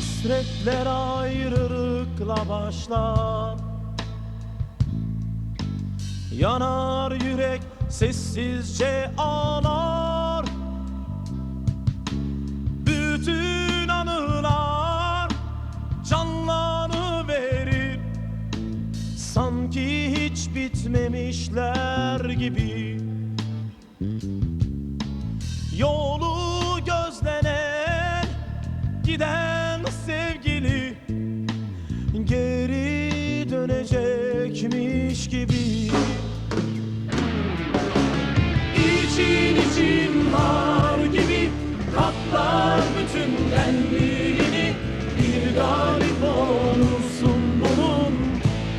Hasretler ayrılıkla başlar. Yanar yürek sessizce ağlar. Bütün anılar canlanıverir Sanki hiç bitmemişler gibi dönecekmiş gibi. İçin için var gibi katlar bütün benliğini Bir galip olursun bunun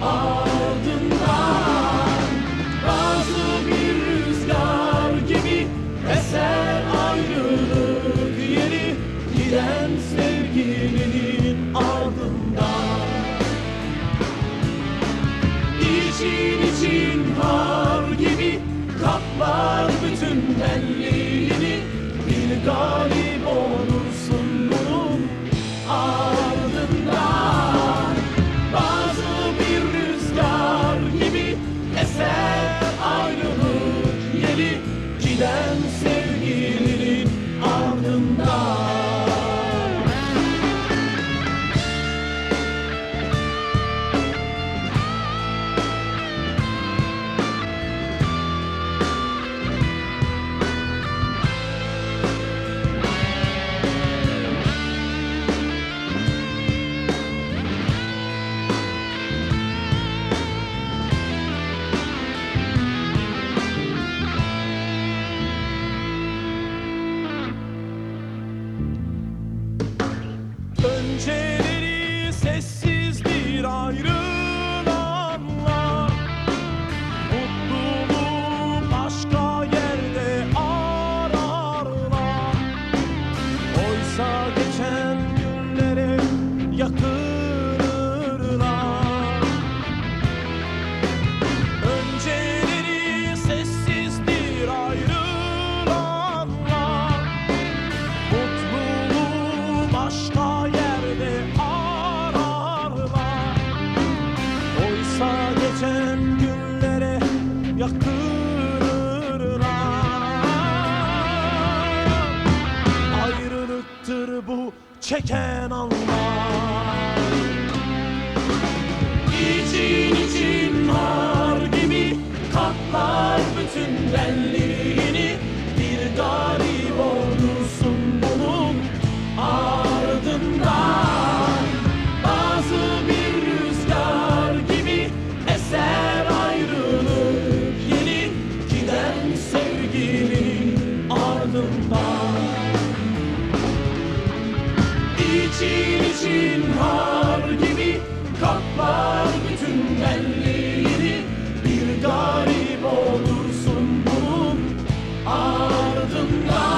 ardından. Bazı bir rüzgar gibi eser ayrılık yeri. Giden sevgilinin İçin için var gibi kaplar bütün benliğini Bir galip yakınırlar Ayrılıktır bu çeken anlar İçin için har gibi kaplar bütün benliğini Bir garip olursun bunun ardından.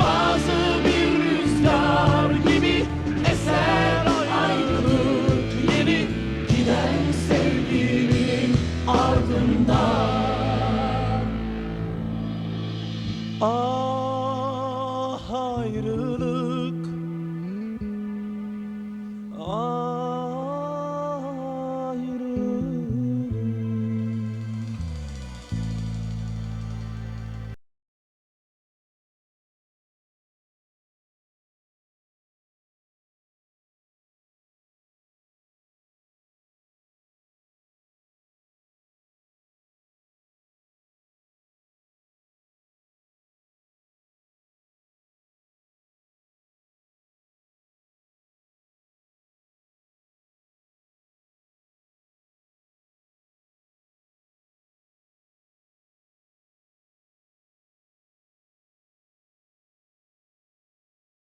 Bazı bir rüzgar gibi eser ayrılık yeni Giden sevgilinin ardından. Ah ayrılık